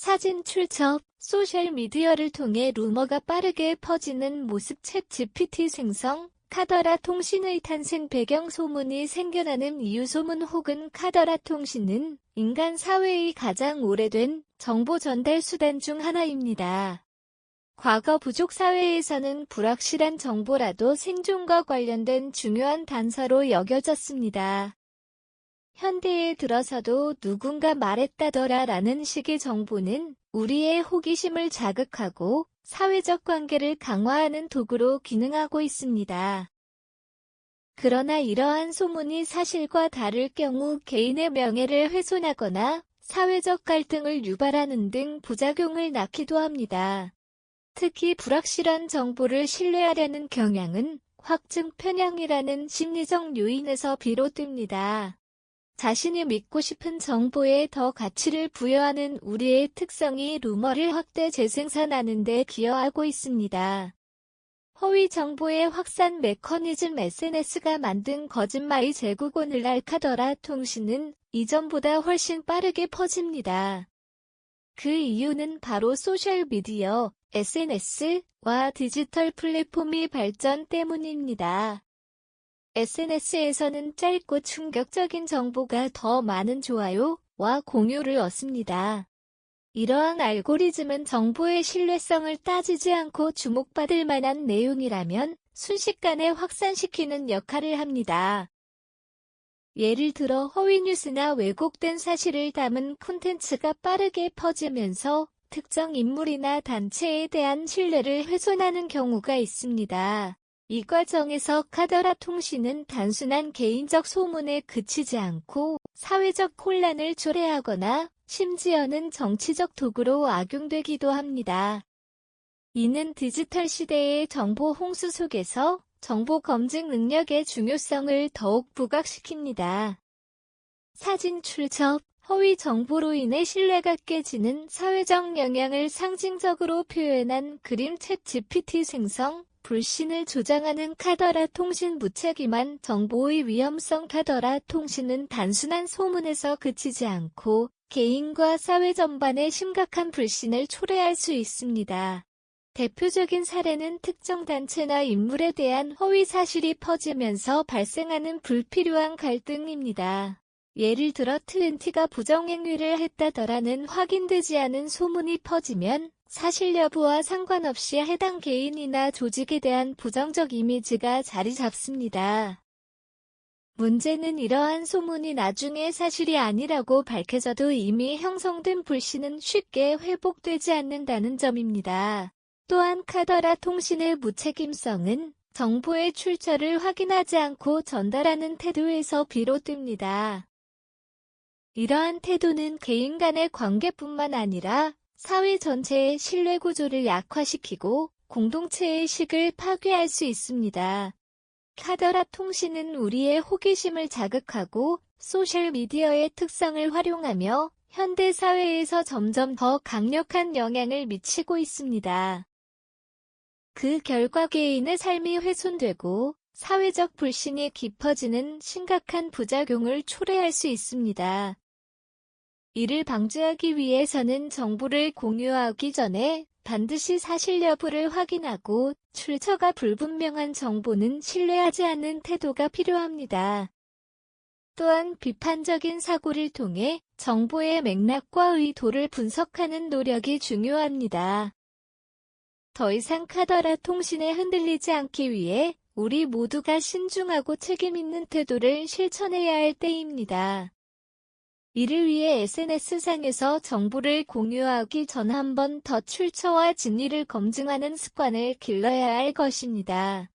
사진 출처, 소셜미디어를 통해 루머가 빠르게 퍼지는 모습 챗 GPT 생성, 카더라 통신의 탄생 배경 소문이 생겨나는 이유 소문 혹은 카더라 통신은 인간 사회의 가장 오래된 정보 전달 수단 중 하나입니다. 과거 부족 사회에서는 불확실한 정보라도 생존과 관련된 중요한 단서로 여겨졌습니다. 현대에 들어서도 누군가 말했다더라 라는 식의 정보는 우리의 호기심을 자극하고 사회적 관계를 강화하는 도구로 기능하고 있습니다. 그러나 이러한 소문이 사실과 다를 경우 개인의 명예를 훼손하거나 사회적 갈등을 유발하는 등 부작용을 낳기도 합니다. 특히 불확실한 정보를 신뢰하려는 경향은 확증 편향이라는 심리적 요인에서 비롯됩니다. 자신이 믿고 싶은 정보에 더 가치를 부여하는 우리의 특성이 루머를 확대 재생산하는 데 기여하고 있습니다. 허위 정보의 확산 메커니즘 SNS가 만든 거짓말의 제국 오늘날 카더라 통신은 이전보다 훨씬 빠르게 퍼집니다. 그 이유는 바로 소셜미디어, SNS와 디지털 플랫폼의 발전 때문입니다. SNS에서는 짧고 충격적인 정보가 더 많은 좋아요와 공유를 얻습니다. 이러한 알고리즘은 정보의 신뢰성을 따지지 않고 주목받을 만한 내용이라면 순식간에 확산시키는 역할을 합니다. 예를 들어 허위 뉴스나 왜곡된 사실을 담은 콘텐츠가 빠르게 퍼지면서 특정 인물이나 단체에 대한 신뢰를 훼손하는 경우가 있습니다. 이 과정에서 카더라 통신은 단순한 개인적 소문에 그치지 않고 사회적 혼란을 초래하거나 심지어는 정치적 도구로 악용되기도 합니다. 이는 디지털 시대의 정보 홍수 속에서 정보 검증 능력의 중요성을 더욱 부각시킵니다. 사진 출처, 허위 정보로 인해 신뢰가 깨지는 사회적 영향을 상징적으로 표현한 그림 챗 GPT 생성, 불신을 조장하는 카더라 통신 무책임한 정보의 위험성 카더라 통신은 단순한 소문에서 그치지 않고 개인과 사회 전반에 심각한 불신을 초래할 수 있습니다. 대표적인 사례는 특정 단체나 인물에 대한 허위 사실이 퍼지면서 발생하는 불필요한 갈등입니다. 예를 들어 트웬티가 부정행위를 했다더라는 확인되지 않은 소문이 퍼지면 사실 여부와 상관없이 해당 개인이나 조직에 대한 부정적 이미지가 자리 잡습니다. 문제는 이러한 소문이 나중에 사실이 아니라고 밝혀져도 이미 형성된 불신은 쉽게 회복되지 않는다는 점입니다. 또한 카더라 통신의 무책임성은 정보의 출처를 확인하지 않고 전달하는 태도에서 비롯됩니다. 이러한 태도는 개인 간의 관계뿐만 아니라 사회 전체의 신뢰 구조를 약화시키고 공동체의 식을 파괴할 수 있습니다. 카더라 통신은 우리의 호기심을 자극하고 소셜미디어의 특성을 활용하며 현대 사회에서 점점 더 강력한 영향을 미치고 있습니다. 그 결과 개인의 삶이 훼손되고 사회적 불신이 깊어지는 심각한 부작용을 초래할 수 있습니다. 이를 방지하기 위해서는 정보를 공유하기 전에 반드시 사실 여부를 확인하고 출처가 불분명한 정보는 신뢰하지 않는 태도가 필요합니다. 또한 비판적인 사고를 통해 정보의 맥락과 의도를 분석하는 노력이 중요합니다. 더 이상 카더라 통신에 흔들리지 않기 위해 우리 모두가 신중하고 책임있는 태도를 실천해야 할 때입니다. 이를 위해 SNS상에서 정보를 공유하기 전 한 번 더 출처와 진위를 검증하는 습관을 길러야 할 것입니다.